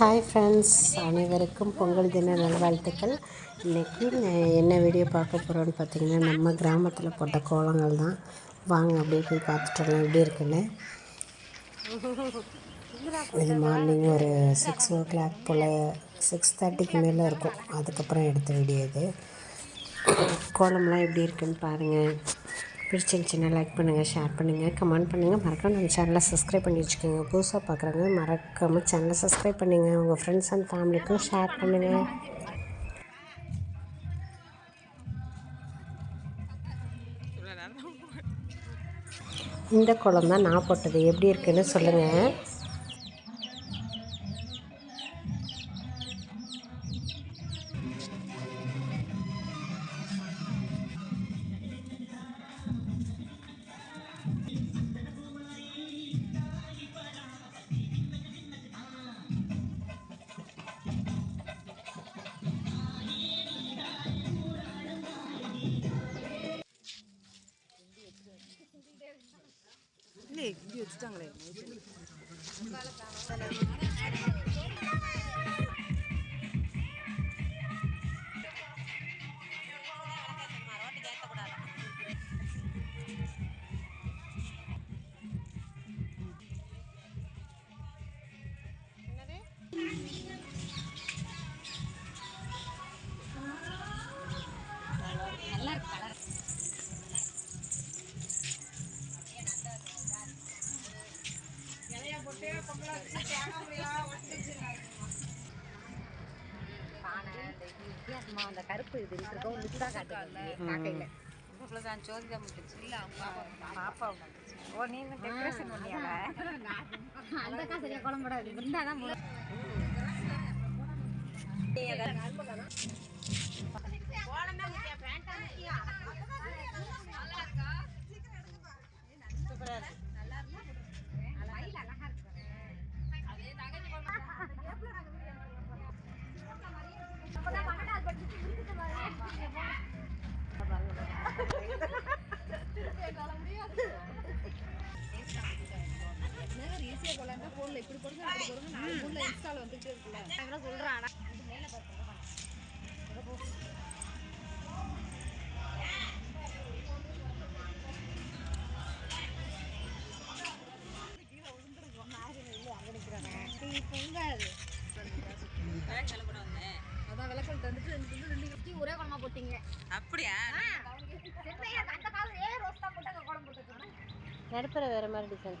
Hi friends அனைவருக்கும் பொங்கல் தின நல்வாழ்த்துக்கள். இன்றைக்கி என்ன வீடியோ பார்க்க போகிறோன்னு பார்த்தீங்கன்னா நம்ம கிராமத்தில் போட்ட கோலங்கள் தான். வாங்க அப்படியே போய் பார்த்துட்டு எப்படி இருக்குன்னு? இது மார்னிங் ஒரு சிக்ஸ் ஓ கிளாக் போல் சிக்ஸ் தேர்ட்டிக்கு மேலே இருக்கும். அதுக்கப்புறம் எடுத்த வீடியோ இது. கோலம்லாம் எப்படி இருக்குன்னு பாருங்கள் பிடிச்சிருந்துச்சுன்னா லைக் பண்ணுங்கள் ஷேர் பண்ணுங்கள் கமெண்ட் பண்ணுங்கள் மறக்காம நம்ம சேனலை சப்ஸ்கிரைப் பண்ணி வச்சுக்கோங்க. புதுசாக பார்க்குறவங்க மறக்காமல் சேனலை சப்ஸ்கிரைப் பண்ணுங்கள் உங்கள் ஃப்ரெண்ட்ஸ் அண்ட் ஃபேமிலிக்கும் ஷேர் பண்ணுங்கள் இந்த குளம் தான் நான் போட்டது. எப்படி இருக்குன்னு சொல்லுங்கள் வச்சுட்டாங்களே வித்தியாசமா அந்த கருப்பு இது இருக்கோம் லுக்கா காட்டுது காக்கையில இவ்வளவுதான் ஜோதிகா முட்டுச்சு இல்ல பாப்பா ஓ நீ டெக்கரேஷன் பண்ணியால அந்த காசு சரியா குழம்புடாது இருந்தாதான் ஒரே குழம்பா போட்டீங்க அப்படியா நடுப்புற வேறு மாதிரி டிசைன்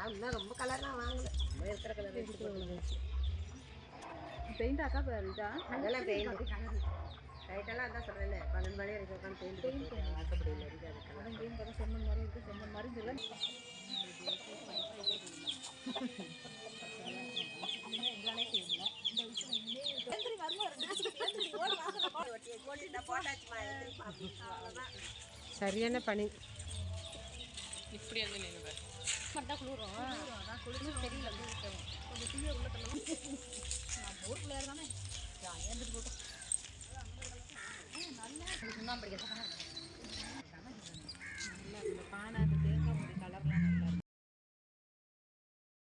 நான் இன்னும் ரொம்ப கலர்லாம் வாங்கல நம்ம இருக்கிற கலர் பெயிண்ட் அக்கா இதா அதெல்லாம் பெயிண்ட் ரைட்டெல்லாம் அதான் சொல்றேன் பன்னெண்டு மணி வரைக்கும் உட்காந்து பெயிண்ட் பெயிண்ட் அது அதான் செம்மன் மாதிரி இருக்கு செம்மன் மாதிரி தெரியல சரியான பனி மட்டும் குளிரும் அதான் குளிரும் தெரியல கொஞ்சம் தீய உள்ள தள்ளலாம் நம்ம ஊர் பிள்ளையார் தானே ஏந்துட்டு போட்டோம் நல்லா சுண்ணாம்பு படிக்கிறதா